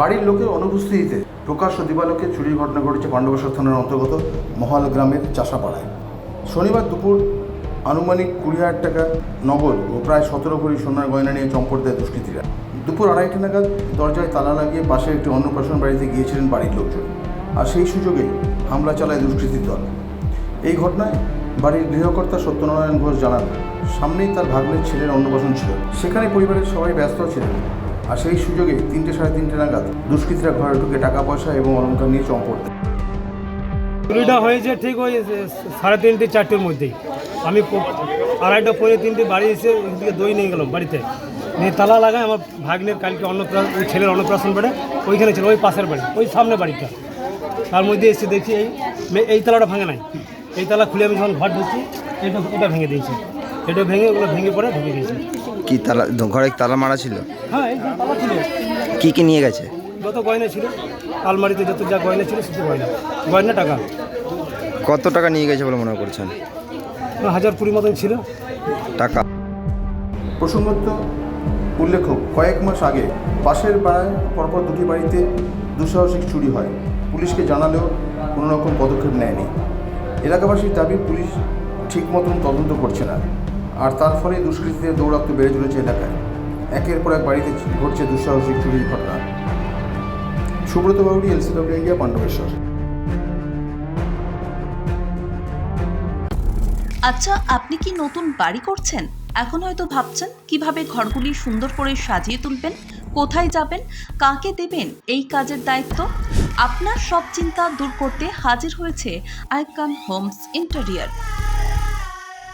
বাড়ির লোকের অনুপস্থিতিতে প্রকাশ ও দিবালোকে চুরির ঘটনা ঘটেছে পাণ্ডবেশ্বর থানার অন্তর্গত মহাল গ্রামের চাষাপাড়ায়। শনিবার দুপুর আনুমানিক কুড়ি হাজার টাকা নগদ ও প্রায় সতেরো ভরি সোনার গয়না নিয়ে চম্পট দেয় দুষ্কৃতীরা। দুপুর আড়াইটা নাগাদ দরজায় তালা লাগিয়ে পাশে একটি অন্নপ্রাশন বাড়িতে গিয়েছিলেন বাড়ির লোকজন। আর সেই সুযোগে হামলা চালায় দুষ্কৃতীর দল। এই ঘটনায় বাড়ির গৃহকর্তা সত্যনারায়ণ ঘোষ জানান, সামনেই তার ভাগ্নের ছেলের অন্নপ্রাশন ছিল। সেখানে পরিবারের সবাই ব্যস্ত ছিলেন। আর সেই সুযোগে তিনটে সাড়ে তিনটে নাগাদ দুষ্কৃতীরা ঘরে ঢুকে টাকা পয়সা এবং অলঙ্কার নিয়ে চম্পট চুরিটা হয়েছে ঠিক ওই সাড়ে তিনটে, চারটের মধ্যেই। আমি আড়াইটা পরে তিনটে বাড়ি এসে ওইদিকে দই নিয়ে গেলাম বাড়িতে। নিয়ে তালা লাগায় আমার ভাগ্নের কালকে অন্নপ্রাশন ওই ছেলের অন্নপ্রাশন বেড়ে, ওইখানে ছিল, ওই পাশের বাড়ি, ওই সামনে বাড়িটা। তার মধ্যে এসে দেখি এই এই তালাটা ভাঙে নাই। এই তালা খুলে আমি যখন ঘর ঢুকছি এটা ওটা ভেঙে দিয়েছি। এটা ভেঙে ওগুলো ভেঙে পড়ে ঢুকে দিয়েছি কি তালা ঘরে তালা মারা ছিল? হ্যাঁ এই যে তালা ছিল। কি কি নিয়ে গেছে? যত গয়না ছিল আলমারিতে যত যা গয়না ছিল শুধু গয়না। গয়না টাকা। কত টাকা নিয়ে গেছে বলে মনে করছেন? হাজার কুড়ি মতন ছিল। টাকা। প্রসঙ্গত উল্লেখ্য কয়েক মাস আগে পাশের পাড়ায় পরপর দুটি বাড়িতে দুঃসাহসিক চুরি হয়। পুলিশকে জানালেও কোনো রকম পদক্ষেপ নেয়নি। এলাকাবাসীর দাবি পুলিশ ঠিক মতন তদন্ত করছে না। আর তার ফলে দুষ্কৃতীদের দৌরাত্ম বেড়ে চলেছে এলাকায়। একের পর এক বাড়িতে ঘটছে দুঃসাহসিক চুরির ঘটনা। সুব্রত বাবুরি এলসিডব্লিউ ইন্ডিয়া, পাণ্ডবেশ্বর। আচ্ছা আপনি কি নতুন বাড়ি করছেন? এখন হয়তো ভাবছেন, কীভাবে ঘরগুলি সুন্দর করে সাজিয়ে তুলবেন, কোথায় যাবেন, কাকে দেবেন, এই কাজের দায়িত্ব? আপনার সব চিন্তা দূর করতে হাজির হয়েছে icon homes interior.